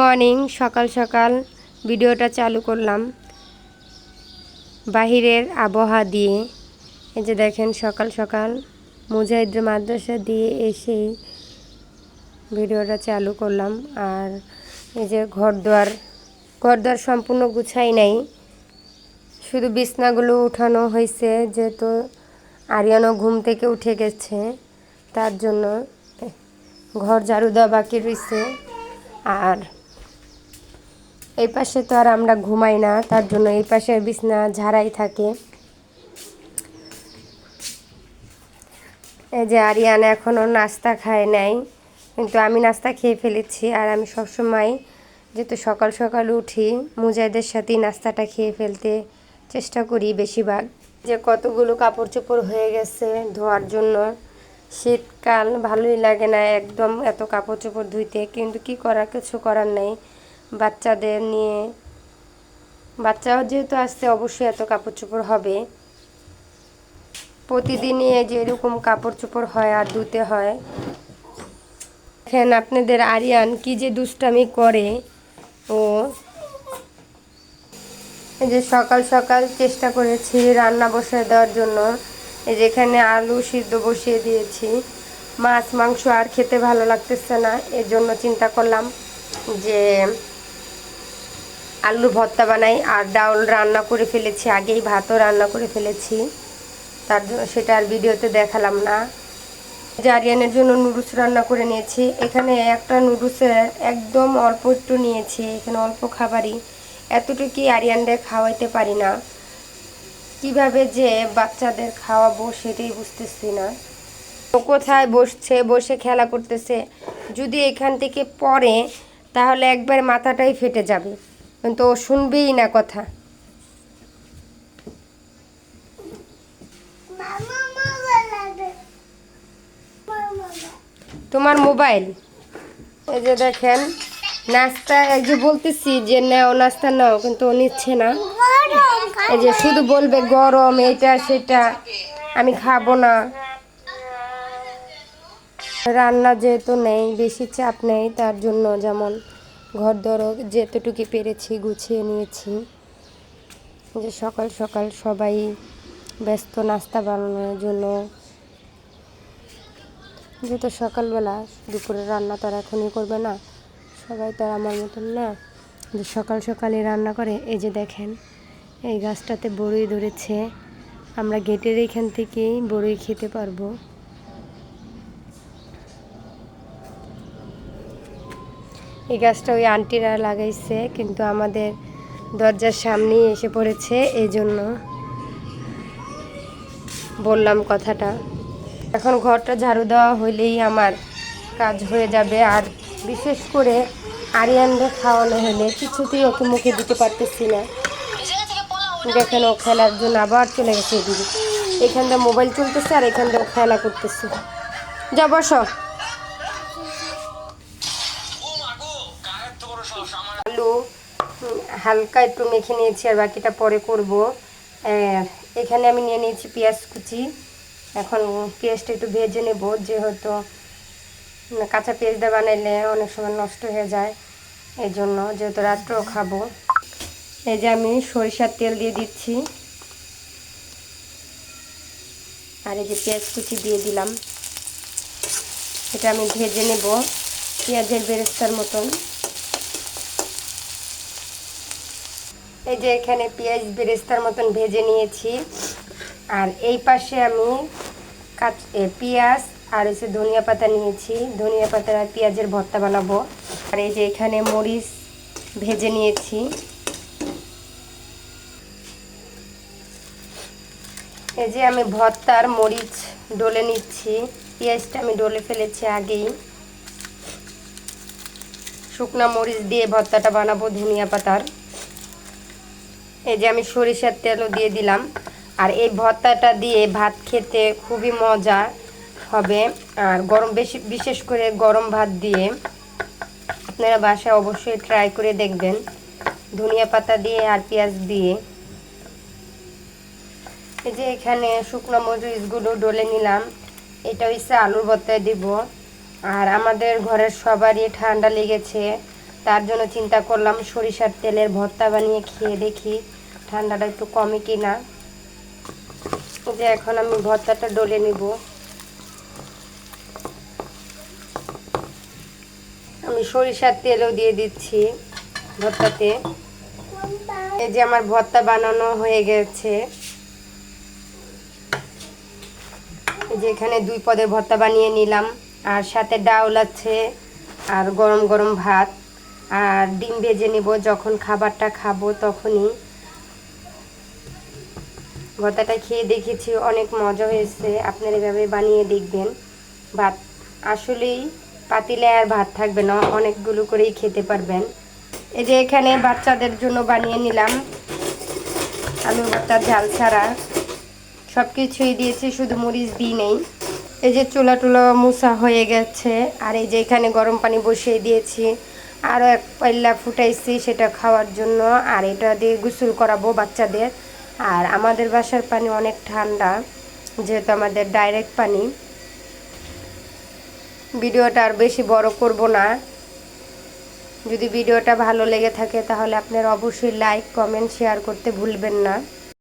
Morning, সকাল সকাল ভিডিওটা চালু করলাম। বাহিরের আবহাওয়া দিয়ে, এই যে দেখেন সকাল সকাল মুজাহিদ মাদ্রাসা দিয়ে এসেই ভিডিওটা চালু করলাম। আর এই যে ঘর দুয়ার ঘর দুয়ার সম্পূর্ণ গুছাই নাই। শুধু বিছনাগুলো উঠানো হয়েছে, যেহেতু আরিয়ানো ঘুম থেকে উঠে গেছে, তার জন্য ঘর ঝাড়ু দেওয়া বাকি রয়েছে আর এই পাশে তো আর আমরা ঘুমাই না, তার জন্য এই পাশের বিছনা ঝাড়াই থাকে। এই যে আরিয়ান এখনও নাস্তা খায় নাই, কিন্তু আমি নাস্তা খেয়ে ফেলেছি আর আমি সবসময় যেহেতু সকাল সকাল উঠি মুজাইদের সাথেই নাস্তাটা খেয়ে ফেলতে চেষ্টা করি বেশিরভাগ। যে কতগুলো কাপড় চোপড় হয়ে গেছে ধোয়ার জন্য, শীতকাল ভালোই লাগে না একদম এত কাপড় চোপড় ধুইতে, কিন্তু কি করার, কিছু করার নেই। বাচ্চাদের নিয়ে। বাচ্চাও যেহেতু আসছে, অবশ্যই এত কাপড় চোপড় হবে। প্রতিদিনই এই যে এরকম কাপড় চোপড় হয় আর ধুতে হয়। দেখেন আপনাদের আরিয়ান কি যে দুষ্টামি করে। ও এই যে সকাল সকাল চেষ্টা করেছি রান্না বসিয়ে দেওয়ার জন্য। এই যে এখানে আলু সিদ্ধ বসিয়ে দিয়েছি। মাছ, মাংস আর খেতে ভালো লাগতেছে না। এর জন্য চিন্তা করলাম যে আলু ভর্তা বানাই আর ডাউল রান্না করে ফেলেছি, আগেই ভাতও রান্না করে ফেলেছি। তার জন্য সেটা আর ভিডিওতে দেখালাম না। জারিয়ানের জন্য নুডলস রান্না করে নিয়েছি। এখানে একটা নুডলসের একদম অল্প একটু নিয়েছি, এখানে অল্প খাবারই। এতটুকুই আরিয়ানদের খাওয়াইতে পারি না। কীভাবে যে বাচ্চাদের খাওয়াবো সেটাই বুঝতেছি না। কোথায় বসছে, বসে খেলা করতেছে, যদি এখান থেকে পড়ে, তাহলে একবার মাথাটাই ফেটে যাবে। কিন্তু ও শুনবেই না কথা। তোমার মোবাইল? এই যে দেখেন নাস্তা এই যে বলতেছি যে নাও নাস্তা নাও কিন্তু ও নিচ্ছে না। এই যে শুধু বলবে গরম এটা সেটা আমি খাব না। রান্না যেহেতু নেই বেশি চাপ নেই তার জন্য যেমন ঘর দরও যেতটুকু পেরেছি, গুছিয়ে নিয়েছি। যে সকাল সকাল সবাই ব্যস্ত, নাস্তা বানানোর জন্য। যেহেতু সকালবেলা দুপুরে রান্না তো আর এখনই করবে না, সবাই তো আর আমার মতন না। যে সকাল সকালে রান্না করে, এই যে দেখেন, এই গাছটাতে বড়ই ধরেছে। আমরা গেটের এখান থেকেই বড়ই খেতে পারব। এই গাছটা ওই আন্টিরা লাগাইছে, কিন্তু আমাদের দরজার সামনেই এসে পড়েছে, এই জন্য বললাম কথাটা। এখন ঘরটা ঝাড়ু দেওয়া হইলেই আমার কাজ হয়ে যাবে, আর বিশেষ করে আরিয়ানদের খাওয়ানো হলে কিছুতেই ওকে মুখে দিতে পারতেছি না। দেখেন ও খেলার জন্য আবার চলে গেছে এদিকে। এখান দিয়ে মোবাইল চলতেছে আর এখান দিয়ে খেলা করতেছে। যা, বসো। হালকা একটু মেখে নিয়েছি আর বাকিটা পরে করব। এখানে আমি নিয়ে নিয়েছি পেঁয়াজ কুচি। এখন পেঁয়াজটা একটু ভেজে নেব, যেহেতু কাঁচা পেঁয়াজটা বানাইলে অনেক সময় নষ্ট হয়ে যায়। এই জন্য যেহেতু রাত্রেও খাব। এই যে আমি সরিষার তেল দিয়ে দিচ্ছি। আর এই যে পেঁয়াজ কুচি দিয়ে দিলাম। এটা আমি ভেজে নেব, পেঁয়াজের বেরেস্তার মতন। এই যে এখানে পেঁয়াজ বেরেস্তার মতন ভেজে নিয়েছি। আর এই পাশে আমি কাঁচ পেঁয়াজ আর হচ্ছে ধনিয়া পাতা নিয়েছি। ধনিয়া পাতা আর পেঁয়াজের ভর্তা বানাবো। আর এই যে এখানে মরিচ ভেজে নিয়েছি। এই যে আমি ভর্তার মরিচ ডলে নিচ্ছি। পেঁয়াজটা আমি ডলে ফেলেছি আগেই। শুকনা মরিচ দিয়ে ভর্তাটা বানাবো ধনিয়া পাতার। এই যে আমি সরিষার তেলও দিয়ে দিলাম। আর এই ভর্তাটা দিয়ে ভাত খেতে খুবই মজা হবে। আর গরম বেশি, বিশেষ করে গরম ভাত দিয়ে আপনারা বাসায় অবশ্যই ট্রাই করে দেখবেন। ধনিয়া পাতা দিয়ে আর পেঁয়াজ দিয়ে। এই যে এখানে শুকনো মরিচগুলো ডলে নিলাম। এটা হচ্ছে আলুর ভর্তায় দিব। আর আমাদের ঘরের সবারই ঠান্ডা লেগেছে। তার জন্য চিন্তা করলাম সরিষার তেলের ভর্তা বানিয়ে খেয়ে দেখি ঠান্ডাটা একটু কমে কি না। যে এখন আমি ভর্তাটা ডলে নিব। আমি সরিষার তেলও দিয়ে দিচ্ছি ভর্তাতে। এই যে আমার ভর্তা বানানো হয়ে গেছে। এই যে এখানে দুই পদের ভর্তা বানিয়ে নিলাম। আর সাথে ডাউল আছে আর গরম গরম ভাত। আর ডিম ভেজে নিব, যখন খাবারটা খাব তখনই। ভর্তাটা খেয়ে দেখেছি, অনেক মজা হয়েছে। আপনারা এভাবে বানিয়ে দেখবেন। ভাত, আসলেই পাতিলে আর ভাত থাকবে না, অনেকগুলো করেই খেতে পারবেন। এই যে এখানে বাচ্চাদের জন্য বানিয়ে নিলাম। আলু ভর্তা, ঝাল ছাড়া সব কিছুই দিয়েছি, শুধু মরিচ দিই নেই। এই যে চুলা টুলা মুসা হয়ে গেছে। আর এই যে এখানে গরম পানি বসিয়ে দিয়েছি। আরও এক পাল্লা ফুটাইছি সেটা খাওয়ার জন্য, আর এটা দিয়ে গোসল করাবো বাচ্চাদের। আর আমাদের বাসার পানি অনেক ঠান্ডা, যেহেতু আমাদের ডাইরেক্ট পানি। ভিডিওটা আর বেশি বড় করব না। যদি ভিডিওটা ভালো লেগে থাকে তাহলে আপনারা অবশ্যই লাইক কমেন্ট শেয়ার করতে ভুলবেন না।